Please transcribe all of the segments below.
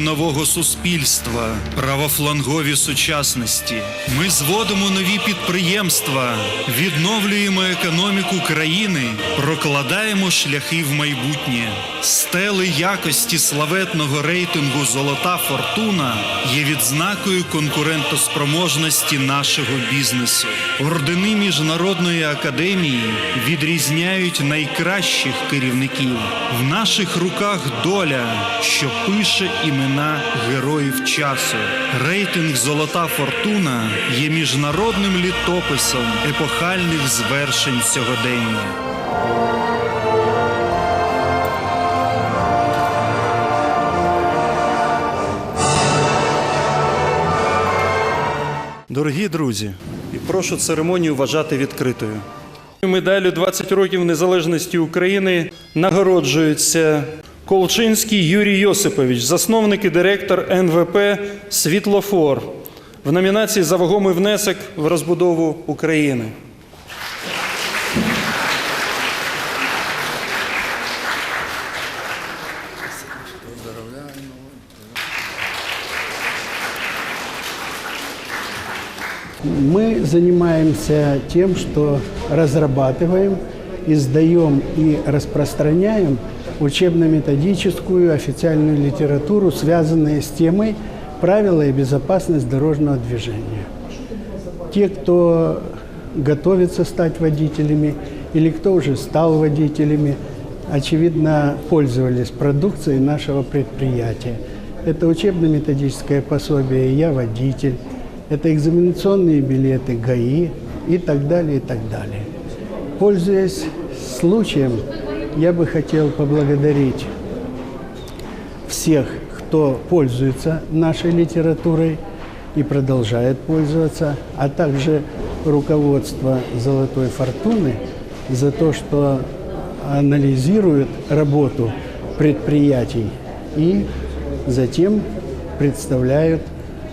нового суспільства, правофлангові сучасності. Ми зводимо нові підприємства, відновлюємо економіку країни, прокладаємо шляхи в майбутнє. Стели якості славетного рейтингу Золота фортуна є відзнакою конкурентоспроможності нашого бізнесу. Ордени міжнародної академії відрізняють найкращих керівників. В наших руках доля, що пише імена героїв часу. Рейтинг Золота фортуна є міжнародним літописом епохальних звершень сьогодення. Дорогі друзі, і прошу церемонію вважати відкритою. Медаллю 20 років незалежності України нагороджується Колчинський Юрій Йосипович, засновник і директор НВП Світлофор в номінації за вагомий внесок в розбудову України. Мы занимаемся тем, что разрабатываем, издаем и распространяем учебно-методическую официальную литературу, связанную с темой правила и безопасность дорожного движения. Те, кто готовится стать водителями или кто уже стал водителями, очевидно, пользовались продукцией нашего предприятия. Это учебно-методическое пособие «Я водитель», это экзаменационные билеты ГАИ и так далее, и так далее. Пользуясь случаем, я бы хотел поблагодарить всех, кто пользуется нашей литературой и продолжает пользоваться, а также руководство «Золотой фортуны» за то, что анализирует работу предприятий и затем представляют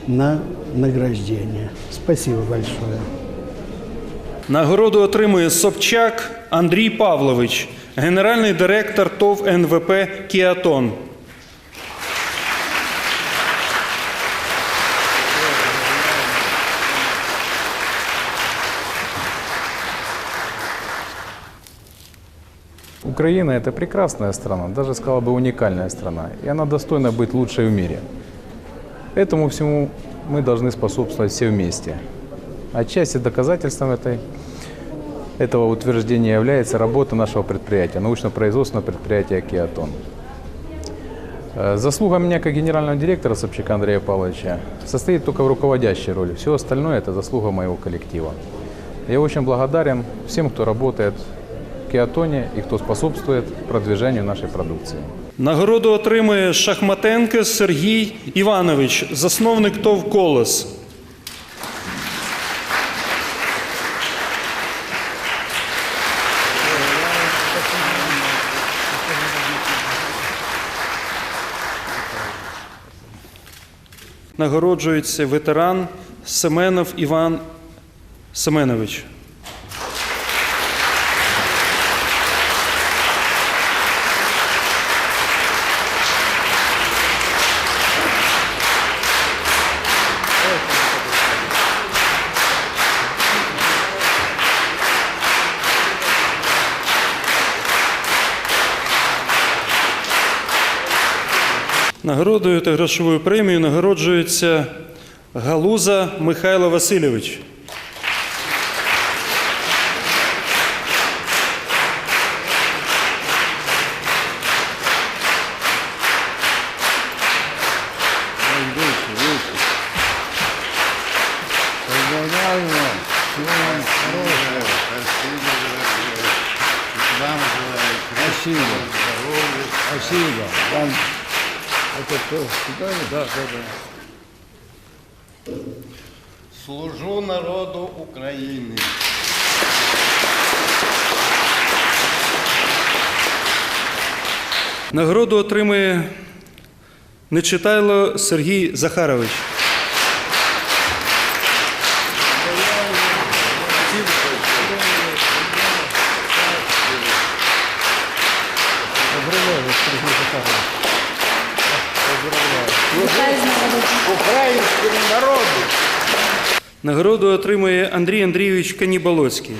на награждение. Спасибо большое. Нагороду отримує Собчак Андрій Павлович, генеральний директор ТОВ НВП Кіатон. Украина – это прекрасная страна, даже сказала бы уникальная страна, и она достойна быть лучшей в мире. Этому всему мы должны способствовать все вместе. Отчасти доказательством этой, этого утверждения является работа нашего предприятия, научно-производственного предприятия «Киатон». Э, Заслуга меня как генерального директора Собчака Андрея Павловича состоит только в руководящей роли. Все остальное – это заслуга моего коллектива. Я очень благодарен всем, кто работает в Киатоне и кто способствует продвижению нашей продукции. Нагороду отримує Шахматенко Сергій Іванович, засновник ТОВ Колос. Нагороджується ветеран Семенов Іван Семенович. Нагородою та грошовою премією нагороджується Галуза Михайло Васильович. Спасибо. Спасибо. Вам это все сюда? Да, да, да. Служу народу України. Нагороду отримує Нечитайло Сергій Захарович. Українському народу. Нагороду отримує Андрій Андрійович Каніболоцький.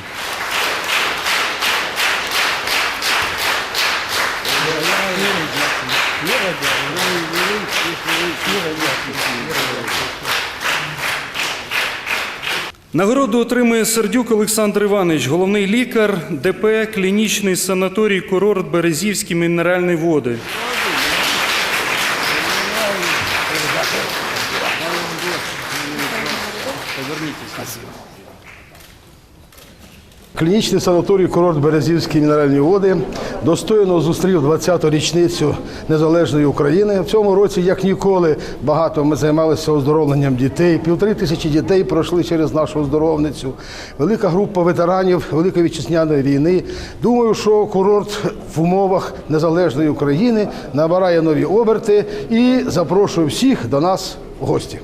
Нагороду отримує Сердюк Олександр Іванович, головний лікар ДП клінічний санаторій курорт Березівські мінеральні води. Клінічний санаторій курорт Березівські мінеральні води достойно зустрів 20-ту річницю незалежної України. В цьому році, як ніколи, багато ми займалися оздоровленням дітей. Півтори тисячі дітей пройшли через нашу оздоровницю. Велика група ветеранів Великої вітчизняної війни. Думаю, що курорт в умовах незалежної України набирає нові оберти і запрошую всіх до нас в гості.